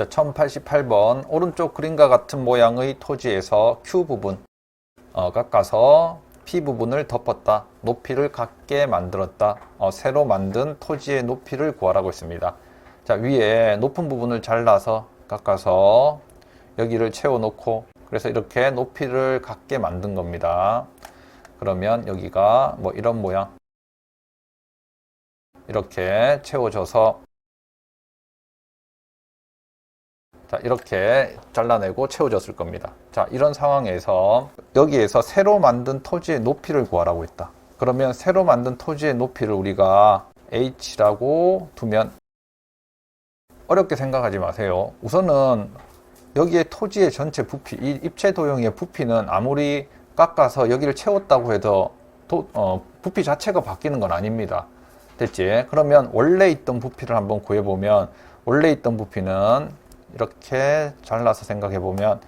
자, 1088번 오른쪽 그림과 같은 모양의 토지에서 Q 부분 어, 깎아서 P 부분을 덮었다. 높이를 같게 만들었다. 어, 새로 만든 토지의 높이를 구하라고 했습니다. 자, 위에 높은 부분을 잘라서 깎아서 여기를 채워놓고 그래서 이렇게 높이를 같게 만든 겁니다. 그러면 여기가 뭐 이런 모양 이렇게 채워져서 자, 이렇게 잘라내고 채워졌을 겁니다. 자, 이런 상황에서 여기에서 새로 만든 토지의 높이를 구하라고 했다. 그러면 새로 만든 토지의 높이를 우리가 h라고 두면 어렵게 생각하지 마세요. 우선은 여기에 토지의 전체 부피, 이 입체 도형의 부피는 아무리 깎아서 여기를 채웠다고 해도 도- 어, 부피 자체가 바뀌는 건 아닙니다. 됐지? 그러면 원래 있던 부피를 한번 구해보면 원래 있던 부피는 이렇게 잘라서 생각해 보면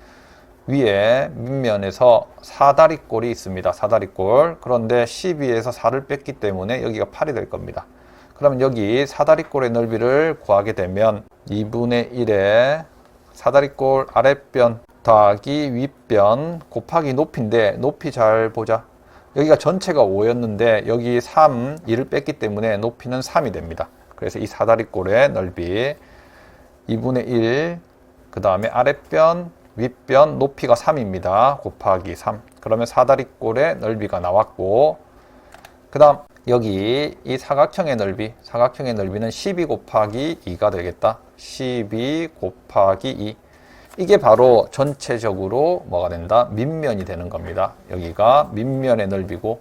위에 밑면에서 사다리꼴이 있습니다. 사다리꼴. 그런데 12에서 4를 뺐기 때문에 여기가 8이 될 겁니다. 그러면 여기 사다리꼴의 넓이를 구하게 되면 2분의 1에 사다리꼴 아랫변 더하기 윗변 곱하기 높이인데 높이 잘 보자. 여기가 전체가 5였는데 여기 3, 2를 뺐기 때문에 높이는 3이 됩니다. 그래서 이 사다리꼴의 넓이 2분의 1, 그 다음에 아랫변, 윗변 높이가 3입니다. 곱하기 3. 그러면 사다리꼴의 넓이가 나왔고, 그 다음 여기 이 사각형의 넓이, 사각형의 넓이는 12 곱하기 2가 되겠다. 12 곱하기 2. 이게 바로 전체적으로 뭐가 된다? 밑면이 되는 겁니다. 여기가 밑면의 넓이고,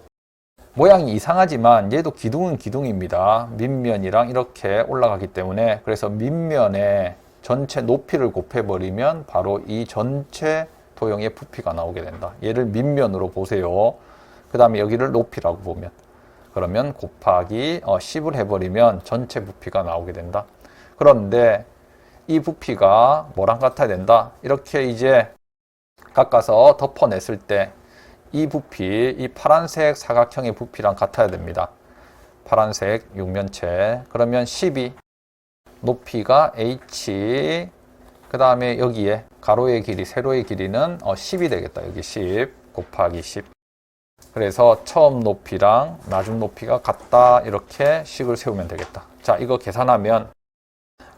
모양이 이상하지만 얘도 기둥은 기둥입니다. 밑면이랑 이렇게 올라가기 때문에 그래서 밑면에 전체 높이를 곱해버리면 바로 이 전체 도형의 부피가 나오게 된다. 얘를 밑면으로 보세요. 그 다음에 여기를 높이라고 보면 그러면 곱하기 어, 10을 해버리면 전체 부피가 나오게 된다. 그런데 이 부피가 뭐랑 같아야 된다. 이렇게 이제 깎아서 덮어냈을 때 이 부피, 이 파란색 사각형의 부피랑 같아야 됩니다. 파란색 육면체. 그러면 12. 높이가 h. 그 다음에 여기에 가로의 길이, 세로의 길이는 어, 10이 되겠다. 여기 10 곱하기 10. 그래서 처음 높이랑 나중 높이가 같다. 이렇게 식을 세우면 되겠다. 자, 이거 계산하면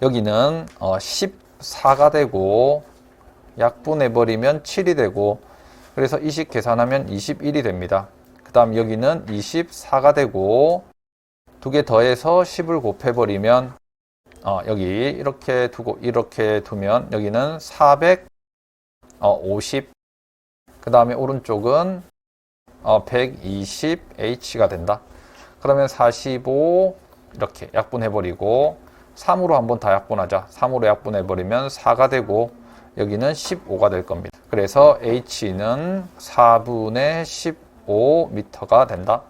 여기는 어, 14가 되고 약분해버리면 7이 되고 그래서 이식 계산하면 21이 됩니다. 그 다음 여기는 24가 되고 두 개 더해서 10을 곱해버리면 어, 여기 이렇게 두고 이렇게 두면 여기는 450. 그 다음에 오른쪽은 어, 120H가 된다. 그러면 45 이렇게 약분해버리고 3으로 한번 다 약분하자. 3으로 약분해버리면 4가 되고 여기는 15가 될 겁니다. 그래서 H는 4분의 15m가 된다.